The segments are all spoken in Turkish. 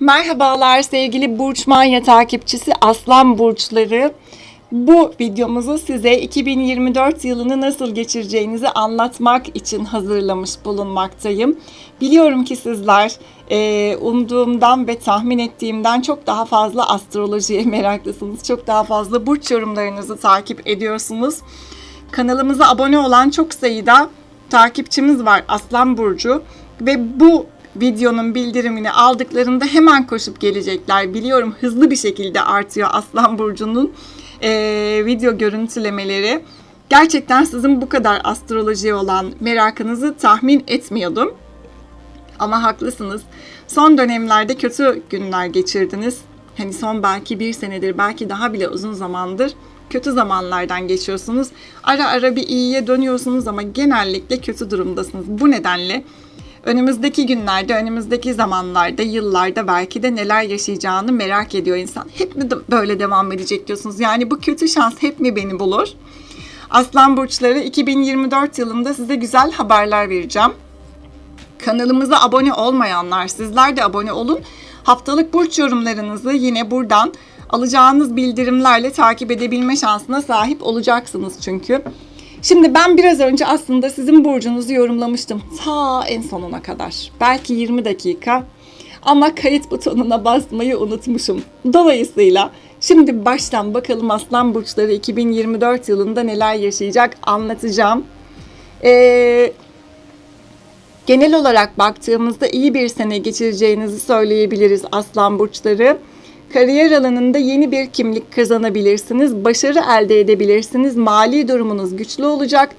Merhabalar sevgili Burç Manya takipçisi Aslan Burçları. Bu videomuzu size 2024 yılını nasıl geçireceğinizi anlatmak için hazırlamış bulunmaktayım. Biliyorum ki sizler e, umduğumdan ve tahmin ettiğimden çok daha fazla astrolojiye meraklısınız. Çok daha fazla burç yorumlarınızı takip ediyorsunuz. Kanalımıza abone olan çok sayıda takipçimiz var Aslan Burcu ve bu videonun bildirimini aldıklarında hemen koşup gelecekler. Biliyorum hızlı bir şekilde artıyor Aslan Burcu'nun eee, video görüntülemeleri. Gerçekten sizin bu kadar astrolojiye olan merakınızı tahmin etmiyordum. Ama haklısınız. Son dönemlerde kötü günler geçirdiniz. Hani son belki bir senedir, belki daha bile uzun zamandır kötü zamanlardan geçiyorsunuz. Ara ara bir iyiye dönüyorsunuz ama genellikle kötü durumdasınız. Bu nedenle önümüzdeki günlerde, önümüzdeki zamanlarda, yıllarda belki de neler yaşayacağını merak ediyor insan. Hep mi böyle devam edecek diyorsunuz? Yani bu kötü şans hep mi beni bulur? Aslan burçları 2024 yılında size güzel haberler vereceğim. Kanalımıza abone olmayanlar sizler de abone olun. Haftalık burç yorumlarınızı yine buradan alacağınız bildirimlerle takip edebilme şansına sahip olacaksınız çünkü. Şimdi ben biraz önce aslında sizin burcunuzu yorumlamıştım ta en sonuna kadar. Belki 20 dakika ama kayıt butonuna basmayı unutmuşum. Dolayısıyla şimdi baştan bakalım Aslan Burçları 2024 yılında neler yaşayacak anlatacağım. Ee, genel olarak baktığımızda iyi bir sene geçireceğinizi söyleyebiliriz Aslan Burçları. Kariyer alanında yeni bir kimlik kazanabilirsiniz, başarı elde edebilirsiniz, mali durumunuz güçlü olacak,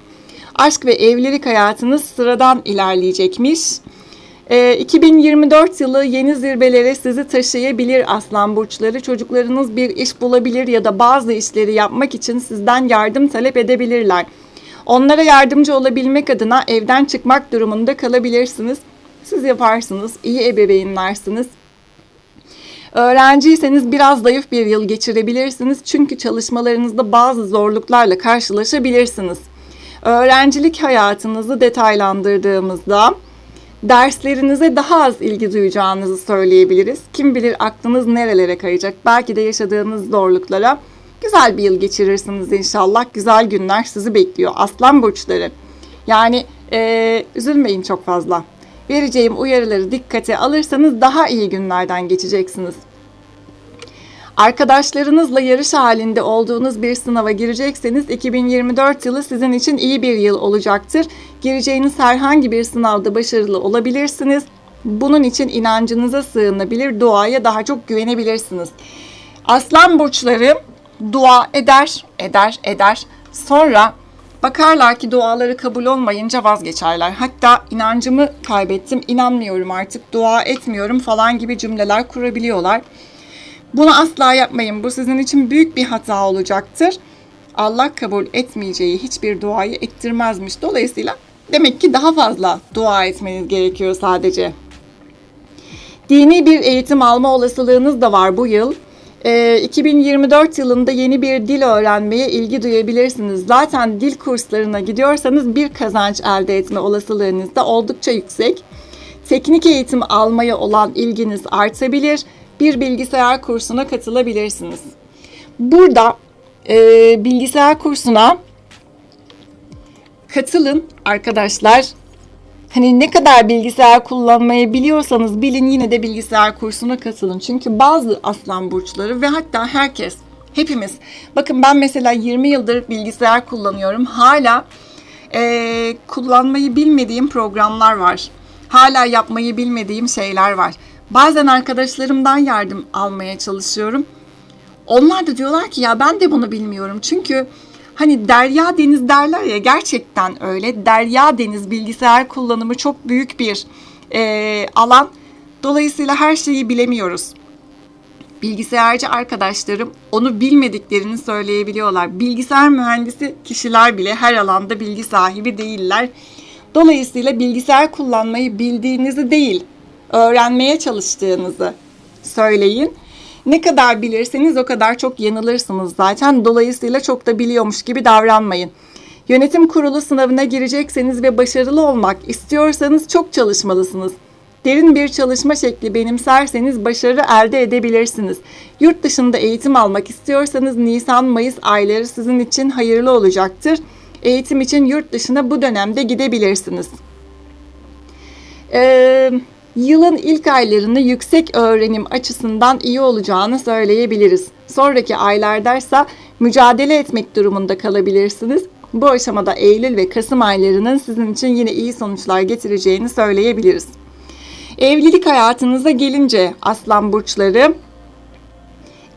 aşk ve evlilik hayatınız sıradan ilerleyecekmiş. Ee, 2024 yılı yeni zirvelere sizi taşıyabilir aslan burçları. Çocuklarınız bir iş bulabilir ya da bazı işleri yapmak için sizden yardım talep edebilirler. Onlara yardımcı olabilmek adına evden çıkmak durumunda kalabilirsiniz. Siz yaparsınız, iyi ebeveynlersiniz. Öğrenciyseniz biraz zayıf bir yıl geçirebilirsiniz çünkü çalışmalarınızda bazı zorluklarla karşılaşabilirsiniz. Öğrencilik hayatınızı detaylandırdığımızda derslerinize daha az ilgi duyacağınızı söyleyebiliriz. Kim bilir aklınız nerelere kayacak? Belki de yaşadığınız zorluklara güzel bir yıl geçirirsiniz inşallah. Güzel günler sizi bekliyor. Aslan burçları. Yani eee, üzülmeyin çok fazla. Vereceğim uyarıları dikkate alırsanız daha iyi günlerden geçeceksiniz. Arkadaşlarınızla yarış halinde olduğunuz bir sınava girecekseniz 2024 yılı sizin için iyi bir yıl olacaktır. Gireceğiniz herhangi bir sınavda başarılı olabilirsiniz. Bunun için inancınıza sığınabilir, duaya daha çok güvenebilirsiniz. Aslan burçları dua eder, eder, eder. Sonra bakarlar ki duaları kabul olmayınca vazgeçerler. Hatta inancımı kaybettim, inanmıyorum artık, dua etmiyorum falan gibi cümleler kurabiliyorlar. Bunu asla yapmayın. Bu sizin için büyük bir hata olacaktır. Allah kabul etmeyeceği hiçbir duayı ettirmezmiş. Dolayısıyla demek ki daha fazla dua etmeniz gerekiyor sadece. Dini bir eğitim alma olasılığınız da var bu yıl. Ee, 2024 yılında yeni bir dil öğrenmeye ilgi duyabilirsiniz. Zaten dil kurslarına gidiyorsanız bir kazanç elde etme olasılığınız da oldukça yüksek. Teknik eğitim almaya olan ilginiz artabilir. Bir bilgisayar kursuna katılabilirsiniz. Burada e, bilgisayar kursuna katılın arkadaşlar. Hani ne kadar bilgisayar kullanmayı biliyorsanız bilin yine de bilgisayar kursuna katılın. Çünkü bazı aslan burçları ve hatta herkes, hepimiz. Bakın ben mesela 20 yıldır bilgisayar kullanıyorum. Hala eee, kullanmayı bilmediğim programlar var. Hala yapmayı bilmediğim şeyler var. Bazen arkadaşlarımdan yardım almaya çalışıyorum. Onlar da diyorlar ki ya ben de bunu bilmiyorum. Çünkü hani derya deniz derler ya gerçekten öyle. Derya deniz bilgisayar kullanımı çok büyük bir eee, alan. Dolayısıyla her şeyi bilemiyoruz. Bilgisayarcı arkadaşlarım onu bilmediklerini söyleyebiliyorlar. Bilgisayar mühendisi kişiler bile her alanda bilgi sahibi değiller. Dolayısıyla bilgisayar kullanmayı bildiğinizi değil, öğrenmeye çalıştığınızı söyleyin. Ne kadar bilirseniz o kadar çok yanılırsınız zaten. Dolayısıyla çok da biliyormuş gibi davranmayın. Yönetim kurulu sınavına girecekseniz ve başarılı olmak istiyorsanız çok çalışmalısınız. Derin bir çalışma şekli benimserseniz başarı elde edebilirsiniz. Yurt dışında eğitim almak istiyorsanız Nisan-Mayıs ayları sizin için hayırlı olacaktır. Eğitim için yurt dışına bu dönemde gidebilirsiniz. Ee, yılın ilk aylarını yüksek öğrenim açısından iyi olacağını söyleyebiliriz. Sonraki aylardaysa mücadele etmek durumunda kalabilirsiniz. Bu aşamada Eylül ve Kasım aylarının sizin için yine iyi sonuçlar getireceğini söyleyebiliriz. Evlilik hayatınıza gelince aslan burçları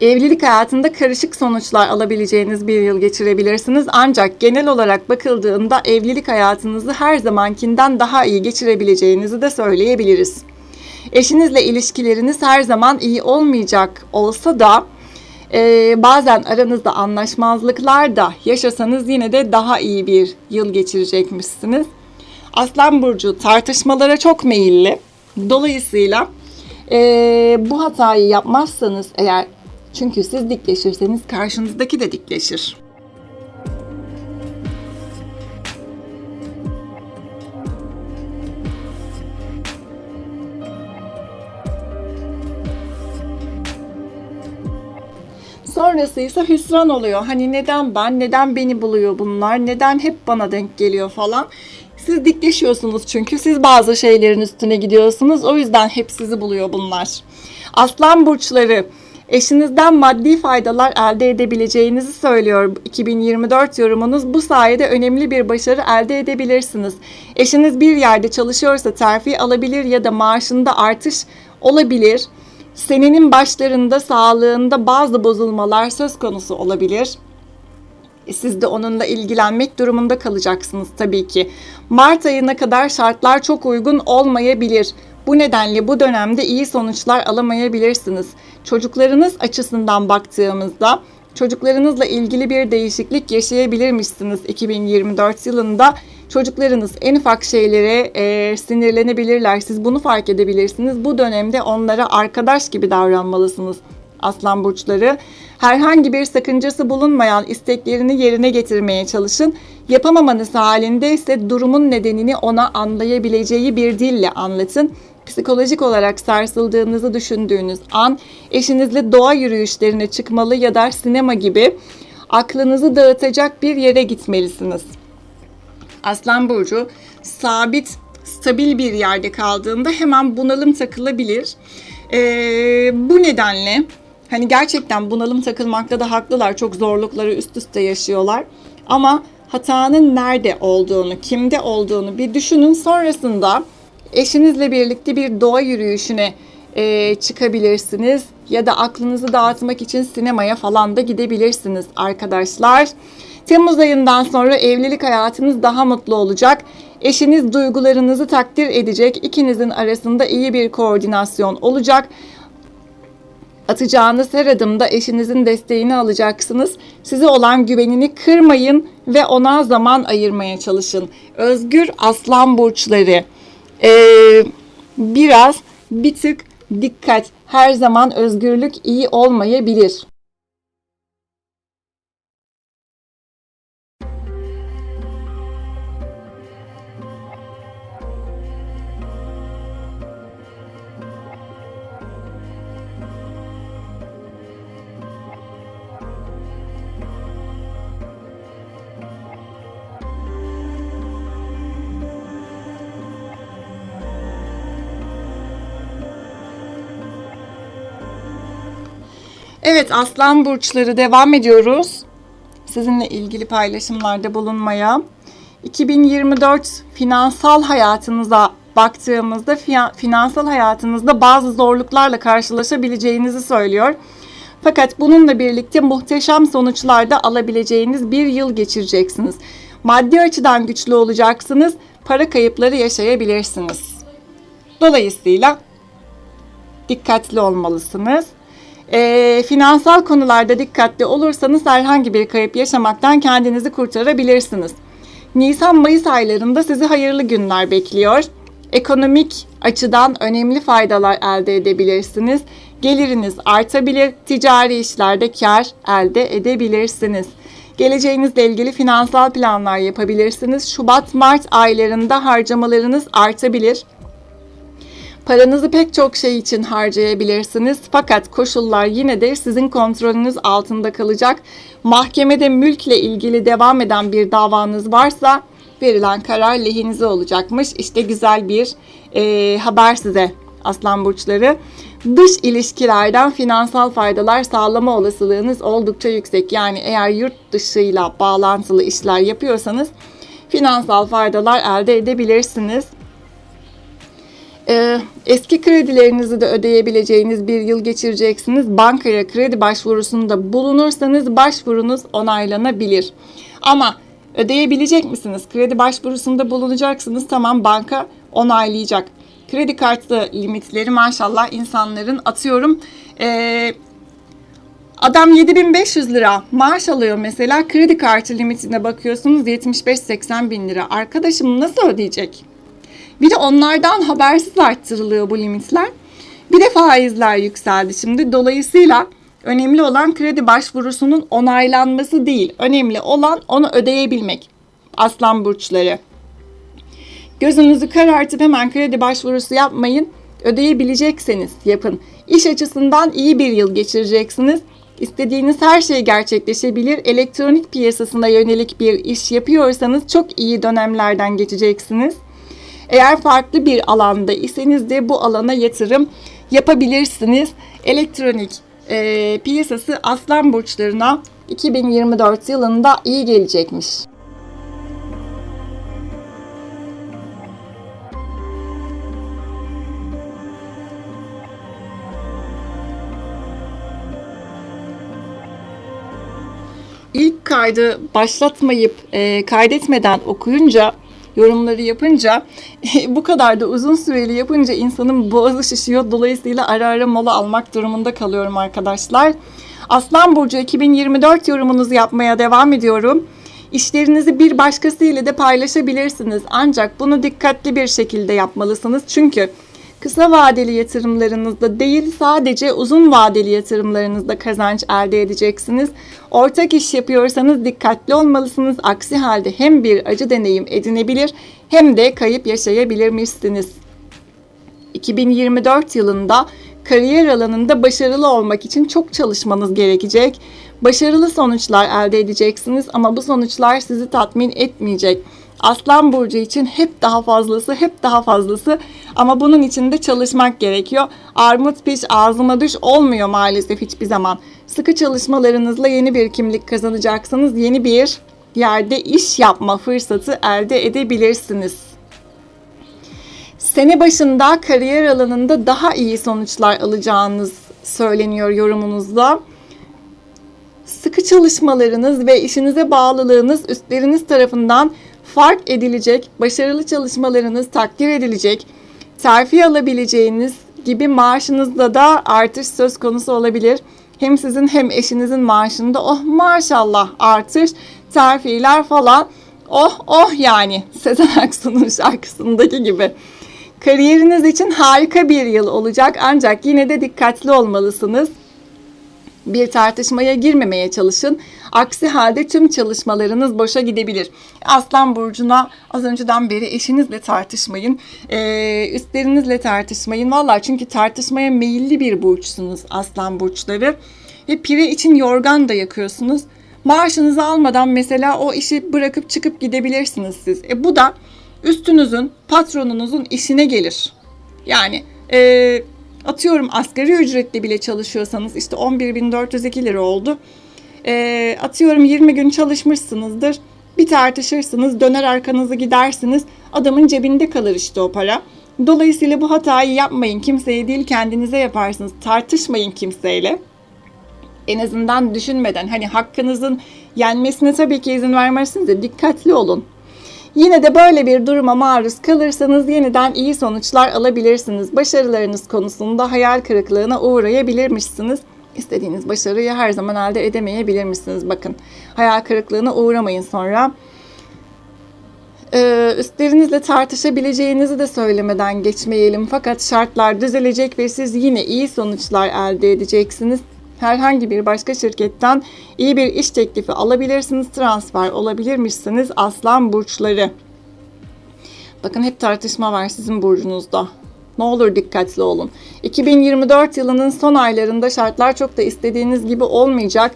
Evlilik hayatında karışık sonuçlar alabileceğiniz bir yıl geçirebilirsiniz. Ancak genel olarak bakıldığında evlilik hayatınızı her zamankinden daha iyi geçirebileceğinizi de söyleyebiliriz. Eşinizle ilişkileriniz her zaman iyi olmayacak olsa da e, bazen aranızda anlaşmazlıklar da yaşasanız yine de daha iyi bir yıl geçirecekmişsiniz. Aslan Burcu tartışmalara çok meyilli. Dolayısıyla e, bu hatayı yapmazsanız eğer çünkü siz dikleşirseniz karşınızdaki de dikleşir. Sonrası ise hüsran oluyor. Hani neden ben, neden beni buluyor bunlar, neden hep bana denk geliyor falan. Siz dikleşiyorsunuz çünkü siz bazı şeylerin üstüne gidiyorsunuz. O yüzden hep sizi buluyor bunlar. Aslan burçları eşinizden maddi faydalar elde edebileceğinizi söylüyor 2024 yorumunuz. Bu sayede önemli bir başarı elde edebilirsiniz. Eşiniz bir yerde çalışıyorsa terfi alabilir ya da maaşında artış olabilir. Senenin başlarında sağlığında bazı bozulmalar söz konusu olabilir. E, Siz de onunla ilgilenmek durumunda kalacaksınız tabii ki. Mart ayına kadar şartlar çok uygun olmayabilir. Bu nedenle bu dönemde iyi sonuçlar alamayabilirsiniz. Çocuklarınız açısından baktığımızda çocuklarınızla ilgili bir değişiklik yaşayabilirmişsiniz 2024 yılında. Çocuklarınız en ufak şeylere e, sinirlenebilirler. Siz bunu fark edebilirsiniz. Bu dönemde onlara arkadaş gibi davranmalısınız. Aslan burçları herhangi bir sakıncası bulunmayan isteklerini yerine getirmeye çalışın. Yapamamanız halinde ise durumun nedenini ona anlayabileceği bir dille anlatın. Psikolojik olarak sarsıldığınızı düşündüğünüz an eşinizle doğa yürüyüşlerine çıkmalı ya da sinema gibi aklınızı dağıtacak bir yere gitmelisiniz. Aslan burcu sabit, stabil bir yerde kaldığında hemen bunalım takılabilir. Ee, bu nedenle hani gerçekten bunalım takılmakta da haklılar. Çok zorlukları üst üste yaşıyorlar. Ama hatanın nerede olduğunu, kimde olduğunu bir düşünün. Sonrasında eşinizle birlikte bir doğa yürüyüşüne e, çıkabilirsiniz. Ya da aklınızı dağıtmak için sinemaya falan da gidebilirsiniz arkadaşlar. Temmuz ayından sonra evlilik hayatınız daha mutlu olacak. Eşiniz duygularınızı takdir edecek. İkinizin arasında iyi bir koordinasyon olacak. Atacağınız her adımda eşinizin desteğini alacaksınız. Size olan güvenini kırmayın ve ona zaman ayırmaya çalışın. Özgür aslan burçları. Ee, biraz bir tık dikkat. Her zaman özgürlük iyi olmayabilir. Evet aslan burçları devam ediyoruz. Sizinle ilgili paylaşımlarda bulunmaya. 2024 finansal hayatınıza baktığımızda finansal hayatınızda bazı zorluklarla karşılaşabileceğinizi söylüyor. Fakat bununla birlikte muhteşem sonuçlar da alabileceğiniz bir yıl geçireceksiniz. Maddi açıdan güçlü olacaksınız, para kayıpları yaşayabilirsiniz. Dolayısıyla dikkatli olmalısınız. E, finansal konularda dikkatli olursanız herhangi bir kayıp yaşamaktan kendinizi kurtarabilirsiniz. Nisan-Mayıs aylarında sizi hayırlı günler bekliyor. Ekonomik açıdan önemli faydalar elde edebilirsiniz. Geliriniz artabilir, ticari işlerde kar elde edebilirsiniz. Geleceğinizle ilgili finansal planlar yapabilirsiniz. Şubat-Mart aylarında harcamalarınız artabilir. Paranızı pek çok şey için harcayabilirsiniz fakat koşullar yine de sizin kontrolünüz altında kalacak. Mahkemede mülkle ilgili devam eden bir davanız varsa verilen karar lehinize olacakmış. İşte güzel bir e, haber size aslan burçları. Dış ilişkilerden finansal faydalar sağlama olasılığınız oldukça yüksek. Yani eğer yurt dışıyla bağlantılı işler yapıyorsanız finansal faydalar elde edebilirsiniz. Ee, eski kredilerinizi de ödeyebileceğiniz bir yıl geçireceksiniz. Bankaya kredi başvurusunda bulunursanız başvurunuz onaylanabilir. Ama ödeyebilecek misiniz? Kredi başvurusunda bulunacaksınız. Tamam banka onaylayacak. Kredi kartı limitleri maşallah insanların atıyorum. Ee, Adam 7500 lira maaş alıyor mesela kredi kartı limitine bakıyorsunuz 75-80 bin lira. Arkadaşım nasıl ödeyecek? Bir de onlardan habersiz arttırılıyor bu limitler. Bir de faizler yükseldi şimdi. Dolayısıyla önemli olan kredi başvurusunun onaylanması değil. Önemli olan onu ödeyebilmek. Aslan burçları. Gözünüzü karartıp hemen kredi başvurusu yapmayın. Ödeyebilecekseniz yapın. İş açısından iyi bir yıl geçireceksiniz. İstediğiniz her şey gerçekleşebilir. Elektronik piyasasına yönelik bir iş yapıyorsanız çok iyi dönemlerden geçeceksiniz. Eğer farklı bir alanda iseniz de bu alana yatırım yapabilirsiniz. Elektronik e, piyasası aslan burçlarına 2024 yılında iyi gelecekmiş. İlk kaydı başlatmayıp e, kaydetmeden okuyunca yorumları yapınca bu kadar da uzun süreli yapınca insanın boğazı şişiyor. Dolayısıyla ara ara mola almak durumunda kalıyorum arkadaşlar. Aslan Burcu 2024 yorumunuzu yapmaya devam ediyorum. İşlerinizi bir başkası ile de paylaşabilirsiniz. Ancak bunu dikkatli bir şekilde yapmalısınız. Çünkü kısa vadeli yatırımlarınızda değil sadece uzun vadeli yatırımlarınızda kazanç elde edeceksiniz. Ortak iş yapıyorsanız dikkatli olmalısınız. Aksi halde hem bir acı deneyim edinebilir hem de kayıp yaşayabilirmişsiniz. 2024 yılında kariyer alanında başarılı olmak için çok çalışmanız gerekecek. Başarılı sonuçlar elde edeceksiniz ama bu sonuçlar sizi tatmin etmeyecek. Aslan burcu için hep daha fazlası, hep daha fazlası ama bunun için de çalışmak gerekiyor. Armut piş ağzıma düş olmuyor maalesef hiçbir zaman. Sıkı çalışmalarınızla yeni bir kimlik kazanacaksınız. Yeni bir yerde iş yapma fırsatı elde edebilirsiniz. Sene başında kariyer alanında daha iyi sonuçlar alacağınız söyleniyor yorumunuzda. Sıkı çalışmalarınız ve işinize bağlılığınız üstleriniz tarafından fark edilecek, başarılı çalışmalarınız takdir edilecek, terfi alabileceğiniz gibi maaşınızda da artış söz konusu olabilir. Hem sizin hem eşinizin maaşında oh maşallah artış, terfiler falan oh oh yani Sezen Aksu'nun şarkısındaki gibi. Kariyeriniz için harika bir yıl olacak ancak yine de dikkatli olmalısınız. Bir tartışmaya girmemeye çalışın. Aksi halde tüm çalışmalarınız boşa gidebilir. Aslan burcuna az önceden beri eşinizle tartışmayın. Ee, üstlerinizle tartışmayın. Valla çünkü tartışmaya meyilli bir burçsunuz aslan burçları. Ve pire için yorgan da yakıyorsunuz. Maaşınızı almadan mesela o işi bırakıp çıkıp gidebilirsiniz siz. E bu da üstünüzün, patronunuzun işine gelir. Yani e, atıyorum asgari ücretli bile çalışıyorsanız işte 11.402 lira oldu. E, atıyorum 20 gün çalışmışsınızdır. Bir tartışırsınız, döner arkanızı gidersiniz. Adamın cebinde kalır işte o para. Dolayısıyla bu hatayı yapmayın. Kimseye değil kendinize yaparsınız. Tartışmayın kimseyle. En azından düşünmeden hani hakkınızın yenmesine tabii ki izin vermezsiniz de dikkatli olun. Yine de böyle bir duruma maruz kalırsanız yeniden iyi sonuçlar alabilirsiniz. Başarılarınız konusunda hayal kırıklığına uğrayabilirmişsiniz. İstediğiniz başarıyı her zaman elde edemeyebilirmişsiniz. Bakın hayal kırıklığına uğramayın sonra. Ee, üstlerinizle tartışabileceğinizi de söylemeden geçmeyelim. Fakat şartlar düzelecek ve siz yine iyi sonuçlar elde edeceksiniz herhangi bir başka şirketten iyi bir iş teklifi alabilirsiniz. Transfer olabilirmişsiniz aslan burçları. Bakın hep tartışma var sizin burcunuzda. Ne olur dikkatli olun. 2024 yılının son aylarında şartlar çok da istediğiniz gibi olmayacak.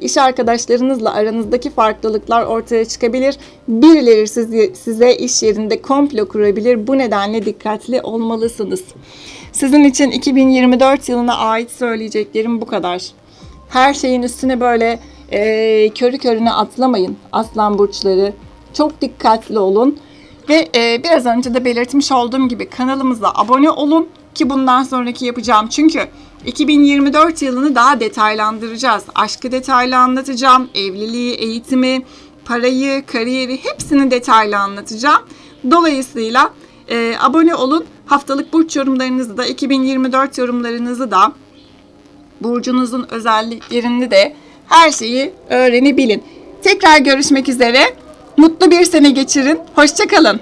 İş arkadaşlarınızla aranızdaki farklılıklar ortaya çıkabilir. Birileri sizi, size iş yerinde komplo kurabilir. Bu nedenle dikkatli olmalısınız. Sizin için 2024 yılına ait söyleyeceklerim bu kadar. Her şeyin üstüne böyle e, körü körüne atlamayın aslan burçları. Çok dikkatli olun. Ve e, biraz önce de belirtmiş olduğum gibi kanalımıza abone olun ki bundan sonraki yapacağım. Çünkü 2024 yılını daha detaylandıracağız. Aşkı detaylı anlatacağım. Evliliği, eğitimi, parayı, kariyeri hepsini detaylı anlatacağım. Dolayısıyla e, abone olun. Haftalık burç yorumlarınızı da 2024 yorumlarınızı da burcunuzun özelliklerini de her şeyi öğrenebilin. Tekrar görüşmek üzere. Mutlu bir sene geçirin. Hoşçakalın.